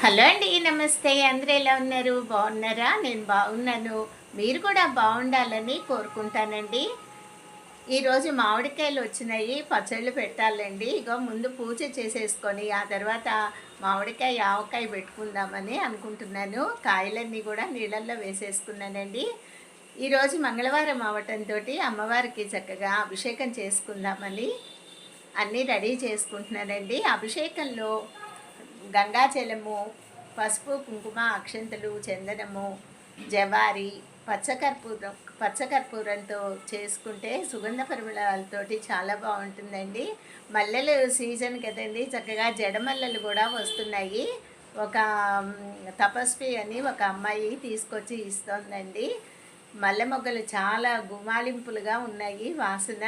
Hello అండి నమస్తే. అందరూ ఎలా ఉన్నారు? బాగున్నారా? నేను బాగున్నాను. మీరు కూడా బాగుండాలని కోరుకుంటానండి. ఈరోజు మామిడికాయలు వచ్చినాయి పచ్చళ్ళు పెట్టాలండి. ఇగో ముందు పూజ చేసేసుకొని ఆ తర్వాత మామిడికాయ ఆవకాయ పెట్టుకుందామని అనుకుంటున్నాను. కాయలన్నీ కూడా నీళ్ళల్లో వేసేసుకున్నానండి. ఈరోజు మంగళవారం అవటంతో అమ్మవారికి చక్కగా అభిషేకం చేసుకుందామని అన్నీ రెడీ చేసుకుంటున్నానండి. అభిషేకంలో గంగాజలము పసుపు కుంకుమ అక్షంతలు చందనము జవారి పచ్చకర్పూరం పచ్చకర్పూరంతో చేసుకుంటే సుగంధ పరిమళాలతోటి చాలా బాగుంటుందండి. మల్లెలు సీజన్ కదండి చక్కగా జడమల్లెలు కూడా వస్తున్నాయి. ఒక తపస్వి అని ఒక అమ్మాయి తీసుకొచ్చి ఇస్తోందండి. మల్లె మొగ్గలు చాలా గుమాలింపులుగా ఉన్నాయి వాసన.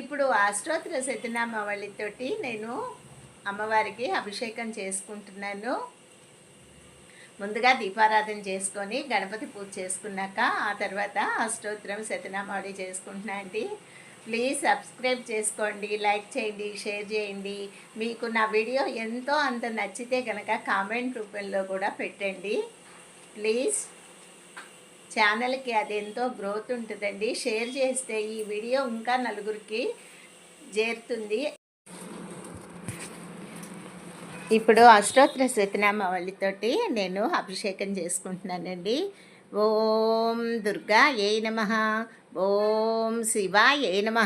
ఇప్పుడు అష్టోత్తర సత్యనామావళితోటి నేను అమ్మవారికి అభిషేకం చేసుకుంటున్నాను. ముందుగా దీపారాధన చేసుకొని గణపతి పూజ చేసుకున్నాక ఆ తర్వాత అష్టోత్తరం శతనామావళి చేసుకుంటున్నా అండి. ప్లీజ్ సబ్స్క్రైబ్ చేసుకోండి లైక్ చేయండి షేర్ చేయండి. మీకు నా వీడియో ఎంతో అంత నచ్చితే కనుక కామెంట్ రూపంలో కూడా పెట్టండి. ప్లీజ్ ఛానల్కి అది ఎంతో గ్రోత్ ఉంటుందండి. షేర్ చేస్తే ఈ వీడియో ఇంకా నలుగురికి చేరుతుంది. ఇప్పుడు అష్టోత్తర శతనామావళితోటి నేను అభిషేకం చేసుకుంటున్నానండి. ఓం దుర్గా ఏ నమ. ఓం శివాయ నమ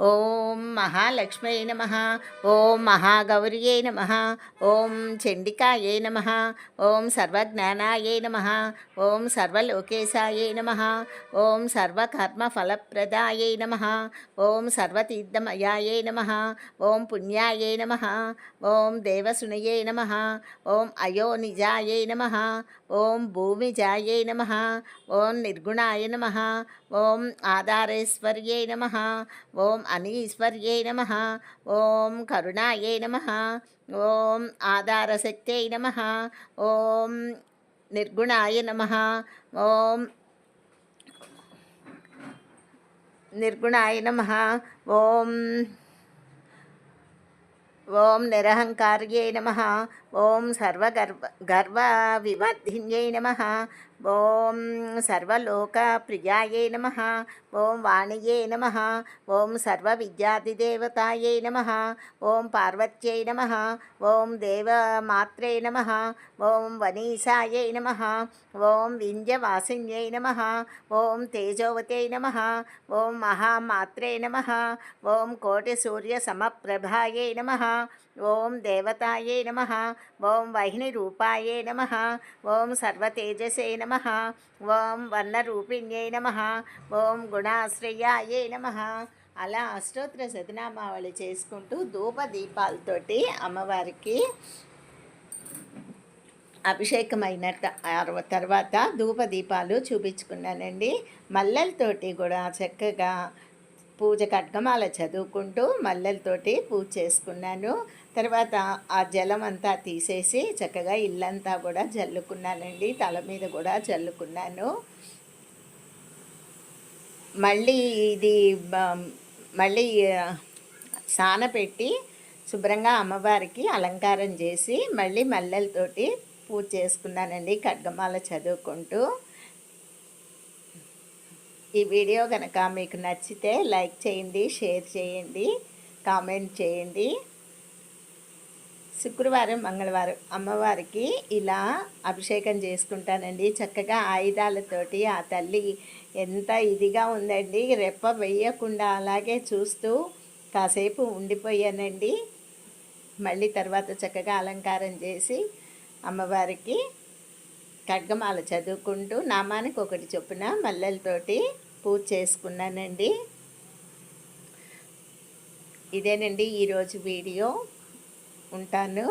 ఓం మహాలక్ష్మీ నమ ఓం మహాగౌరియే నమ ఓం చండికాయ నమ ఓం సర్వజ్ఞానాయ నమ ఓం సర్వలోకేశాయ నమ ఓం సర్వకర్మఫలప్రదాయ నమ ఓం సర్వతీర్థమయాయ నమ ఓం పుణ్యాయ నమ ఓం దేవసునయే నమ ఓం అయోనిజాయ నమ ఓం భూమిజాయ నమ ఓం నిర్గుణాయ నమ ఓం ఆధారేశ్వర్యై నమ. ఓం అనీశ్వర్యై నమ. ఓం కరుణాయై నమ. ఓం ఆధారశక్త్యై నమ. ఓం నిర్గుణాయ నమ. ఓం నిర్గుణాయ నమ. ఓం ఓం నిరహంకార్యై నమ. ఓం సర్వగర్వ గర్వ వివర్ధిన్యై నమ ఓం సర్వలోక ప్రియాయై నమ ఓం వాణియే నమ ఓం సర్వ సర్వవిద్యాదిదేవతాయై నమ ఓం పార్వత్యై నమ ఓం దేవమాత్రే నమ ఓం వనీసాయై నమ ఓం వింధ్యవాసిన్యై నమ ఓం తేజోవతై నమ ఓం మహామాత్రే నమ ఓం కోటి సూర్య సమప్రభాయై నమ ఓం దేవతాయే నమ ఓం వహినిరూపాయే నమ ఓం సర్వతేజసే నమ ఓం వర్ణరూపిణ్యై నమ ఓం గుణాశ్రయాయే నమ. అలా అష్టోత్తర శతనామావళి చేసుకుంటూ ధూప దీపాలతోటి అమ్మవారికి అభిషేకమైన తర్వాత ధూపదీపాలు చూపించుకున్నానండి. మల్లెలతోటి కూడా చక్కగా పూజ కట్కమాల చదువుకుంటూ మల్లెలతోటి పూజ చేసుకున్నాను. తర్వాత ఆ జలం అంతా తీసేసి చక్కగా ఇల్లంతా కూడా జల్లుకున్నానండి. తల మీద కూడా జల్లుకున్నాను. మళ్ళీ ఇది మళ్ళీ ఆ, సాన పెట్టి శుభ్రంగా అమ్మవారికి అలంకారం చేసి మళ్ళీ మల్లెలతోటి పూజ చేసుకున్నానండి. ఖడ్గమాల చదువుకుంటూ. ఈ వీడియో కనుక మీకు నచ్చితే లైక్ చేయండి షేర్ చేయండి కామెంట్ చేయండి. శుక్రవారం మంగళవారం అమ్మవారికి ఇలా అభిషేకం చేసుకుంటానండి. చక్కగా ఆయుధాలతోటి ఆ తల్లి ఎంత ఇదిగా ఉందండి. రెప్ప వేయకుండా అలాగే చూస్తూ కాసేపు ఉండిపోయానండి. మళ్ళీ తర్వాత చక్కగా అలంకారం చేసి అమ్మవారికి ఖడ్గమాల చదువుకుంటూ నామానికి ఒకటి చొప్పున మల్లెలతోటి పూజ చేసుకున్నానండి. ఇదేనండి ఈరోజు వీడియో. ఉంటాను.